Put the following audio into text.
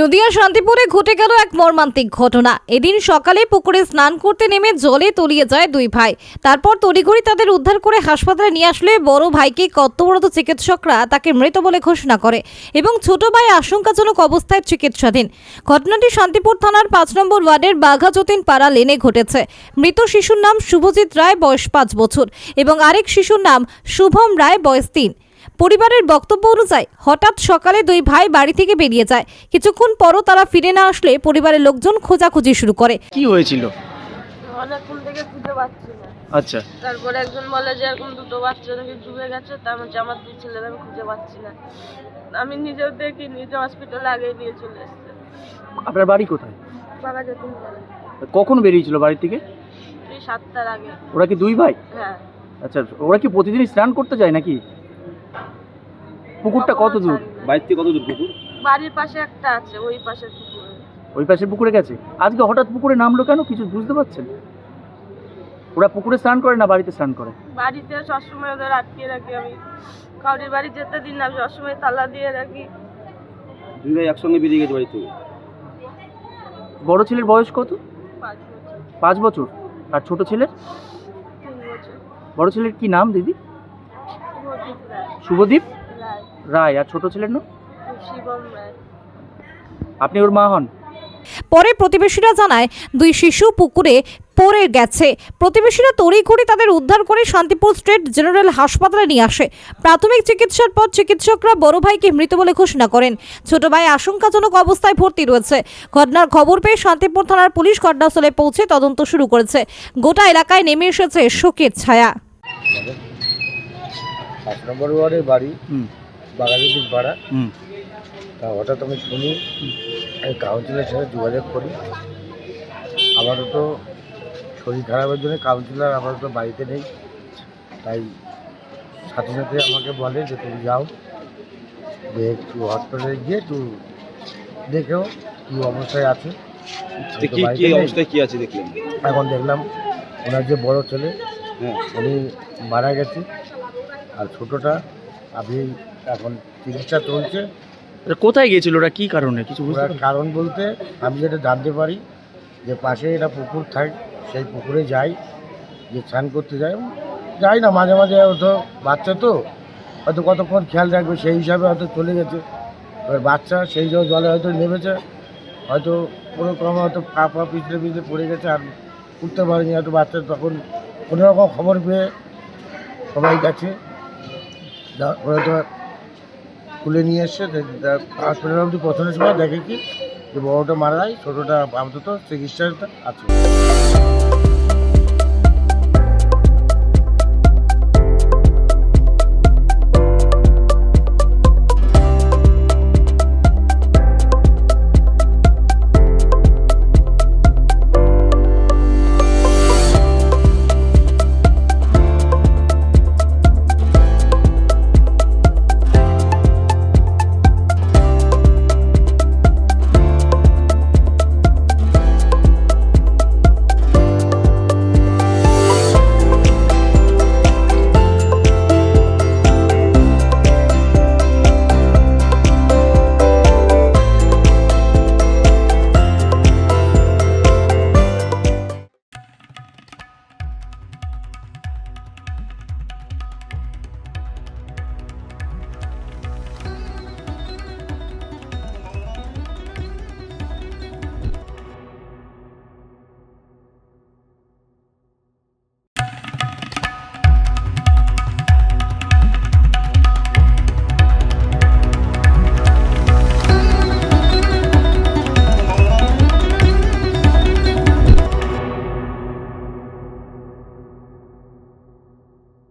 নদিয়া শান্তিপুরে ঘটে গেল এক মর্মান্তিক ঘটনা। এদিন সকালে পুকুরে স্নান করতে নেমে জলে তলিয়ে যায় দুই ভাই। তারপর তড়িঘড়ি তাদের উদ্ধার করে হাসপাতালে নিয়ে আসলে বড় ভাইকে কর্তব্যরত চিকিৎসকরা তাকে মৃত বলে ঘোষণা করে এবং ছোট ভাই আশঙ্কাজনক অবস্থায় চিকিৎসাধীন। ঘটনাটি শান্তিপুর থানার পাঁচ নম্বর ওয়ার্ডের বাঘাযতীন পাড়া লেনে ঘটেছে। মৃত শিশুর নাম শুভজিৎ রায়, বয়স পাঁচ বছর এবং আরেক শিশুর নাম শুভম রায়, বয়স তিন। পরিবারের বক্তব্য অনুযায়ী হঠাৎ সকালে দুই ভাই বাড়ি থেকে বেরিয়ে যায়। কিছুক্ষণ পরও তারা ফিরে না আসলে পরিবারের লোকজন খোঁজাখুঁজি শুরু করে। কি হয়েছিল? অনেকক্ষণ থেকে খুঁজে পাচ্ছি না আচ্ছা। তারপরে একজন বলে যে এরকম দুটো বাচ্চা নাকি ডুবে গেছে তার মধ্যে আমার দুই ছেলে আমি খুঁজে পাচ্ছি না। আমি নিজেও দেখি নিজে হসপিটালে আগেই নিয়ে চলে এসছে। আপনার বাড়ি কোথায়? বাবা যেতেন বলে। কখন বেরিয়েছিল বাড়ি থেকে? তুই সাতটার আগে। ওরা কি দুই ভাই? হ্যাঁ। আচ্ছা ওরা কি প্রতিদিন স্নান করতে যায় নাকি? পুকুরটা কত দূর? বাড়ির থেকে কত দূর পুকুর? বাড়ির পাশে একটা আছে ওই পাশে পুকুরে। ওই পাশে পুকুরে গেছে? আজকে হঠাৎ পুকুরে নামলো কেন? কিছু বুঝতে পারছেন? ওরা পুকুরে স্নান করে না বাড়িতে স্নান করে? বাড়িতে সবসময় ওদের আটকিয়ে রাখি আমি। কাউরির বাড়ি যেতে দিন না আমি সবসময় তালা দিয়ে রাখি। দুই ভাই একসঙ্গে বেরিয়ে গেছে বাড়ি থেকে? বড় ছেলের বয়স কত? পাঁচ বছর। পাঁচ বছর। আর ছোট ছেলের? বড় ছেলের কি নাম দিদি? শুভদীপ? রায় আর ছোট ছেলের নাম? শিবম রায়। আপনি ওর মা হন? পরে প্রতিবেশীরা জানায় দুই শিশু পুকুরে পড়ে গেছে। প্রতিবেশীরা তড়িঘড়ি তাদের উদ্ধার করে শান্তিপুর স্টেট জেনারেল হাসপাতালে নিয়ে আসে। প্রাথমিক চিকিৎসার পর চিকিৎসকরা বড় ভাইকে মৃত বলে ঘোষণা করেন। ছোট ভাই আশঙ্কাজনক অবস্থায় ভর্তি রয়েছে। ঘটনার খবর পেয়ে শান্তিপুর থানার পুলিশ ঘটনাস্থলে পৌঁছে তদন্ত শুরু করেছে। গোটা এলাকায় নেমে এসেছে শোকের ছায়া। নম্বর ওয়ার্ডের বাড়ি। বাগাজুদ্দিন পাড়া। তা হঠাৎ আমি শুনি এই কাউন্সিলের সাথে যোগাযোগ করি। আপাতত শরীর খারাপের জন্য কাউন্সিলর আপাতত বাড়িতে নেই। তাই সাথে সাথে আমাকে বলে যে তুমি যাও যে একটু হসপিটালে গিয়ে একটু দেখেও কী অবস্থায় আছে। অবস্থায় কি দেখলেন? এখন দেখলাম ওনার যে বড় ছেলে হ্যাঁ। উনি মারা গেছে। আর ছোটোটা আমি এখন চিকিৎসা চলছে। এটা কোথায় গিয়েছিল? ওরা কি কারণে? কিছু বুঝতে ওরা কারণ বলতে আমি যেটা জানতে পারি যে পাশে এটা পুকুর থাকে সেই পুকুরে যাই যে স্নান করতে যাই। যাই না মাঝে মাঝে হয়তো বাচ্চা তো হয়তো কতক্ষণ খেয়াল রাখবে সেই হিসাবে হয়তো চলে গেছে। এবার বাচ্চা সেই জন্য জলে হয়তো নেমেছে হয়তো কোনো ক্রমে হয়তো পা পা পিছলে পিছলে পড়ে গেছে আর উঠতে পারেনি। হয়তো বাচ্চা তখন কোনো রকম খবর পেয়ে সবাই গেছে। ওরা তো তুলে নিয়ে এসে হসপিটাল অবধি পৌঁছানোর সময় দেখে কি যে বড়োটা মারা যায়, ছোটোটা আপাতত চিকিৎসাটা আছে।